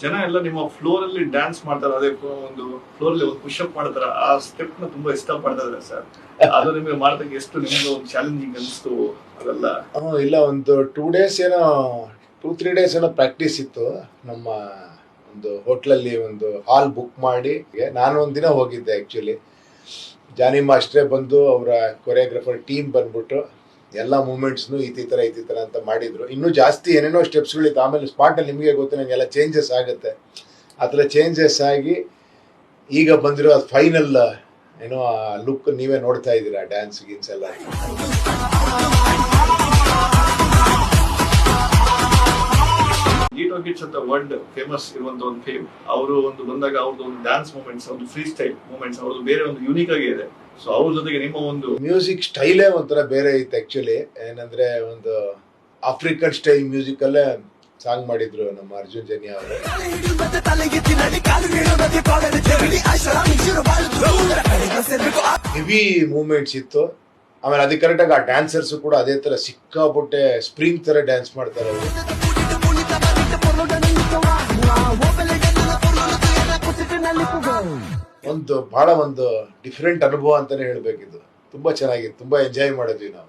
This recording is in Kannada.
ಜನ ಎಲ್ಲ ನಿಮ್ಮ ಫ್ಲೋರ್ ಅಲ್ಲಿ ಡ್ಯಾನ್ಸ್ ಮಾಡ್ತಾರೆ, ಅದೇ ಒಂದು ಫ್ಲೋರ್ ಅಲ್ಲಿ ಒಂದು ಪುಷ್ ಅಪ್ ಮಾಡ್ತಾರೆ, ಆ ಸ್ಟೆಪ್ನ ತುಂಬಾ ಇಷ್ಟ ಪಡ್ತಾ ಇದ್ದಾರೆ ಸರ್ ಅದು ನಿಮಗೆ ಮಾಡ್ದಾಗ ಎಷ್ಟು ನಿಮ್ಗೆ ಒಂದು ಚಾಲೆಂಜಿಂಗ್ ಅನಿಸ್ತು ಅದೆಲ್ಲ? ಇಲ್ಲ, ಒಂದು ಟೂ ಡೇಸ್ ಏನೋ ಟೂ ತ್ರೀ ಡೇಸ್ ಏನೋ ಪ್ರಾಕ್ಟೀಸ್ ಇತ್ತು ನಮ್ಮ ಒಂದು ಹೋಟ್ಲಲ್ಲಿ ಒಂದು ಹಾಲ್ ಬುಕ್ ಮಾಡಿ. ನಾನು ಒಂದಿನ ಹೋಗಿದ್ದೆ ಆ್ಯಕ್ಚುಲಿ ಜಾನಿ ಮಾಸ್ಟ್ರೇ ಬಂದು ಅವರ ಕೊರಿಯೋಗ್ರಫರ್ ಟೀಮ್ ಬಂದ್ಬಿಟ್ಟು ಎಲ್ಲ ಮೂಮೆಂಟ್ಸ್ನು ಈ ಥರ ಅಂತ ಮಾಡಿದ್ರು. ಇನ್ನೂ ಜಾಸ್ತಿ ಏನೇನೋ ಸ್ಟೆಪ್ಸ್ಗಳಿತ್ತು ಆಮೇಲೆ ಸ್ಪಾಟಲ್ಲಿ ನಿಮಗೆ ಗೊತ್ತು ನನಗೆಲ್ಲ ಚೇಂಜಸ್ ಆಗುತ್ತೆ. ಆ ಥರ ಚೇಂಜಸ್ ಆಗಿ ಈಗ ಬಂದಿರೋ ಫೈನಲ್ ಏನೋ ಲುಕ್ ನೀವೇ ನೋಡ್ತಾ ಇದ್ದೀರಾ ಡ್ಯಾನ್ಸ್ ಗೀನ್ಸ್ ಎಲ್ಲ? ಕಿಡ್ಸ್ ಅಂತ ವರ್ಲ್ಡ್ ಫೇಮಸ್ ಇರುವಂತ ಒಂದು ಫೇಮ್ ಅವರು ಒಂದು ಬಂದಾಗ ಅವ್ರದ್ದು ಒಂದು ಡ್ಯಾನ್ಸ್ ಮೂಮೆಂಟ್ಸ್ ಒಂದು ಫ್ರೀ ಸ್ಟೈಲ್ ಮೂಮೆಂಟ್ಸ್ ಅವ್ರದ್ದು ಬೇರೆ ಒಂದು ಯೂನಿಕ್ ಆಗಿ ಇದೆ. ಸೊ ಅವ್ರ ಜೊತೆಗೆ ನಿಮ್ಮ ಒಂದು ಮ್ಯೂಸಿಕ್ ಸ್ಟೈಲೇ ಒಂಥರ ಬೇರೆ ಇತ್ತು ಆಕ್ಚುಲಿ ಏನಂದ್ರೆ ಒಂದು ಆಫ್ರಿಕನ್ ಸ್ಟೈಲ್ ಮ್ಯೂಸಿಕ್ ಅಲ್ಲೇ ಸಾಂಗ್ ಮಾಡಿದ್ರು ನಮ್ಮ ಅರ್ಜುನ್ ಜನಿ ಅವರು. ಹೆವಿ ಮೂಮೆಂಟ್ಸ್ ಇತ್ತು. ಆಮೇಲೆ ಅದಕ್ಕೆ ಕರೆಕ್ಟಾಗಿ ಆ ಡ್ಯಾನ್ಸರ್ಸ್ ಕೂಡ ಅದೇ ತರ ಸಿಕ್ಕಾಪಟ್ಟೆ ಸ್ಪ್ರಿಂಗ್ ತರ ಡ್ಯಾನ್ಸ್ ಮಾಡ್ತಾರೆ ಅವರು. ಒಂದು ಬಹಳ ಒಂದು ಡಿಫ್ರೆಂಟ್ ಅನುಭವ ಅಂತಾನೆ ಹೇಳಬೇಕಿದ್ದು ತುಂಬಾ ಚೆನ್ನಾಗಿತ್ತು ತುಂಬಾ ಎಂಜಾಯ್ ಮಾಡಿದ್ವಿ ನಾವು.